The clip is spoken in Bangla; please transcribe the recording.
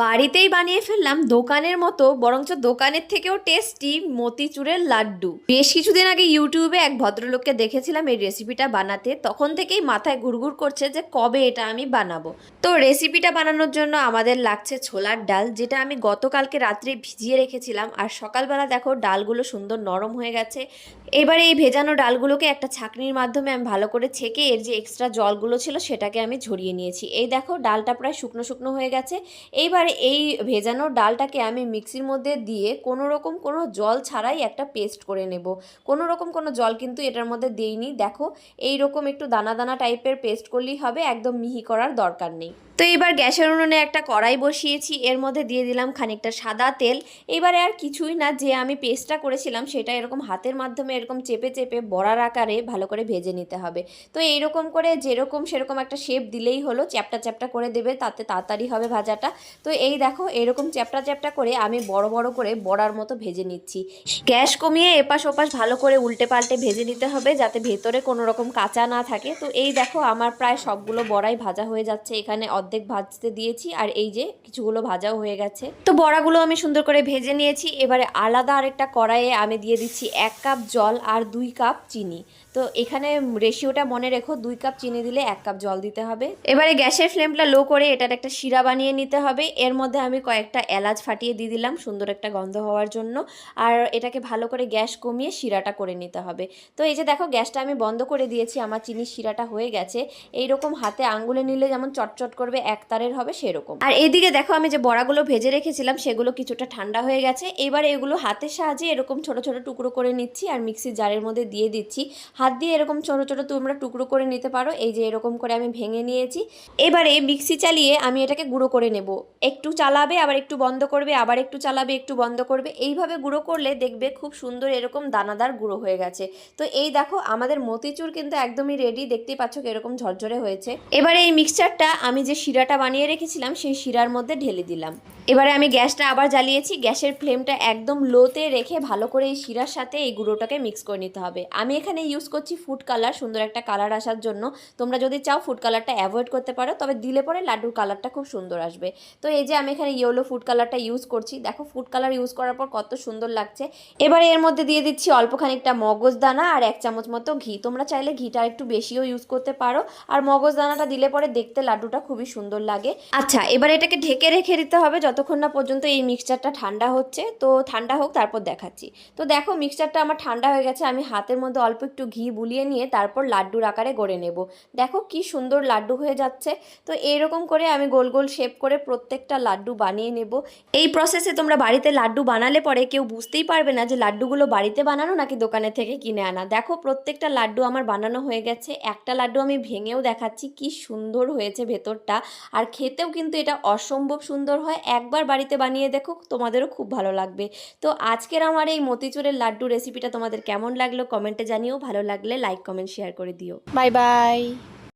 বাড়িতেই বানিয়ে ফেললাম দোকানের মতো, বরঞ্চ দোকানের থেকেও টেস্টি মতিচুরের লাড্ডু। বেশ কিছুদিন আগে ইউটিউবে এক ভদ্রলোককে দেখেছিলাম এই রেসিপিটা বানাতে। তখন থেকেই মাথায় ঘুরঘুর করছে যে কবে এটা আমি বানাবো। তো রেসিপিটা বানানোর জন্য আমাদের লাগছে ছোলার ডাল, যেটা আমি গতকালকে রাত্রে ভিজিয়ে রেখেছিলাম। আর সকালবেলা দেখো, ডালগুলো সুন্দর নরম হয়ে গেছে। এবারে এই ভেজানো ডালগুলোকে একটা ছাঁকনির মাধ্যমে আমি ভালো করে ছেঁকে এর যে এক্সট্রা জলগুলো ছিল সেটাকে আমি ঝরিয়ে নিয়েছি। এই দেখো, ডালটা প্রায় শুকনো শুকনো হয়ে গেছে। এইবারে এই ভেজানো ডালটাকে আমি মিক্সির মধ্যে দিয়ে কোনো রকম কোনো জল ছাড়াই একটা পেস্ট করে নেব। কোনো রকম কোনো জল কিন্তু এটার মধ্যে দেইনি। দেখো এই রকম একটু দানা দানা টাইপের পেস্ট করলেই হবে, একদম মিহি করার দরকার নেই। তো এবার গ্যাসের উনুনে একটা কড়াই বসিয়েছি, এর মধ্যে দিয়ে দিলাম খানিকটা সাদা তেল। এবারে আর কিছুই না, যে আমি পেস্টটা করেছিলাম সেটা এরকম হাতের মাধ্যমে এরকম চেপে চেপে বড়ার আকারে ভালো করে ভেজে নিতে হবে। তো এইরকম করে যেরকম সেরকম একটা শেপ দিলেই হলো, চ্যাপটা চ্যাপটা করে দেবে, তাতে তাড়াতাড়ি হবে ভাজাটা। তো এই দেখো, এরকম চ্যাপটা চ্যাপটা করে আমি বড় বড় করে বড়ার মতো ভেজে নিচ্ছি। গ্যাস কমিয়ে এপাশ ওপাশ ভালো করে উল্টে পাল্টে ভেজে নিতে হবে, যাতে ভেতরে কোনো রকম কাঁচা না থাকে। তো এই দেখো, আমার প্রায় সবগুলো বড়াই ভাজা হয়ে যাচ্ছে। এখানে অর্ধেক ভাজতে দিয়েছি, আর এই যে কিছুগুলো ভাজাও হয়ে গেছে। তো বড়াগুলো আমি সুন্দর করে ভেজে নিয়েছি। এবারে আলাদা আরেকটা কড়াইয়ে আমি দিয়ে দিচ্ছি এক কাপ জল। আর দুই কাপ চিনি। তো এখানে রেশিওটা মনে রেখো, দুই কাপ চিনি দিলে এক কাপ জল দিতে হবে। এবারে গ্যাসের ফ্লেমটা লো করে এটার একটা শিরা বানিয়ে নিতে হবে। এর মধ্যে আমি কয়েকটা এলাচ ফাটিয়ে দিয়ে দিলাম, সুন্দর একটা গন্ধ হওয়ার জন্য। আর এটাকে ভালো করে গ্যাস কমিয়ে শিরাটা করে নিতে হবে। তো এই যে দেখো, গ্যাসটা আমি বন্ধ করে দিয়েছি, আমার চিনির শিরাটা হয়ে গেছে। এইরকম হাতে আঙ্গুলে নিলে যেমন চটচট করবে, এক তারের হবে সেরকম। আর এইদিকে দেখো, আমি যে বড়াগুলো ভেজে রেখেছিলাম, সেগুলো কিছুটা ঠান্ডা হয়ে গেছে। এবার এগুলো হাতের সাহায্যে এরকম ছোট ছোট টুকরো করে নিচ্ছি, আর মিক্সির জারের মধ্যে দিয়ে দিচ্ছি। হাত দিয়ে এরকম ছোট ছোট তোমরা টুকরো করে নিতে পারো, এই যে এরকম করে আমি ভেঙে নিয়েছি। এবারে মিক্সি চালিয়ে আমি এটাকে গুঁড়ো করে নেব। একটু চালাবে, আবার একটু বন্ধ করবে, আবার একটু চালাবে, একটু বন্ধ করবে। এইভাবে গুঁড়ো করলে দেখবে খুব সুন্দর এরকম দানাদার গুঁড়ো হয়ে গেছে। তো এই দেখো, আমাদের মতিচুর কিন্তু একদমই রেডি দেখতেই পাচ্ছ এরকম ঝরঝরে হয়েছে। এবারে এই মিক্সচারটা আমি যে শিরাটা বানিয়ে রেখেছিলাম, সেই শিরার মধ্যে ঢেলে দিলাম। এবারে আমি গ্যাসটা আবার জ্বালিয়েছি। গ্যাসের ফ্লেমটা একদম লোতে রেখে ভালো করে এই শিরার সাথে এই গুঁড়োটাকে মিক্স করে নিতে হবে। আমি এখানে ইউজ করছি ফুড কালার সুন্দর একটা কালার আসার জন্য। তোমরা যদি চাও ফুড কালারটা অ্যাভয়েড করতে পারো, তবে দিলে পরে লাড্ডুর কালারটা খুব সুন্দর আসবে। তো এই যে আমি এখানে ইয়েলো ফুড কালারটা ইউজ করছি। দেখো ফুড কালার ইউজ করার পর কত সুন্দর লাগছে। এবারে এর মধ্যে দিয়ে দিচ্ছি অল্প খানিকটা মগজ দানা আর এক চামচ মতো ঘি। তোমরা চাইলে ঘিটা একটু বেশিও ইউজ করতে পারো। আর মগজ দানাটা দিলে পরে দেখতে লাড্ডুটা খুবই সুন্দর লাগে। আচ্ছা এবার এটাকে ঢেকে রেখে দিতে হবে। যতক্ষণ না পর্যন্ত এই মিক্সচারটা ঠান্ডা হচ্ছে। তো ঠান্ডা হোক, তারপর দেখাচ্ছি। তো দেখো মিক্সচারটা আমার ঠান্ডা হয়ে গেছে, আমি হাতের মধ্যে অল্প একটু ঘি বুলিয়ে নিয়ে তারপর লাড্ডুর আকারে গড়ে নেব। দেখো কি সুন্দর লাড্ডু হয়ে যাচ্ছে। তো এইরকম করে আমি গোল গোল শেপ করে প্রত্যেকটা লাড্ডু বানিয়ে নেব। এই প্রসেসে তোমরা বাড়িতে লাড্ডু বানালে পরে কেউ বুঝতেই পারবে না যে লাড্ডুগুলো বাড়িতে বানানো নাকি দোকানে থেকে কিনে আনা। দেখো প্রত্যেকটা লাড্ডু আমার বানানো হয়ে গেছে। একটা লাড্ডু আমি ভেঙেও দেখাচ্ছি, কি সুন্দর হয়েছে ভেতরটা। আর খেতেও কিন্তু এটা অসম্ভব সুন্দর হয়। একবার বাড়িতে বানিয়ে দেখো, তোমাদেরও খুব ভালো লাগবে। তো আজকের আমার এই মতিচুরের লাড্ডু রেসিপিটা তোমাদের কেমন লাগল কমেন্টে জানিও ভালো লাগলে লাইক কমেন্ট শেয়ার করে দিও। Bye bye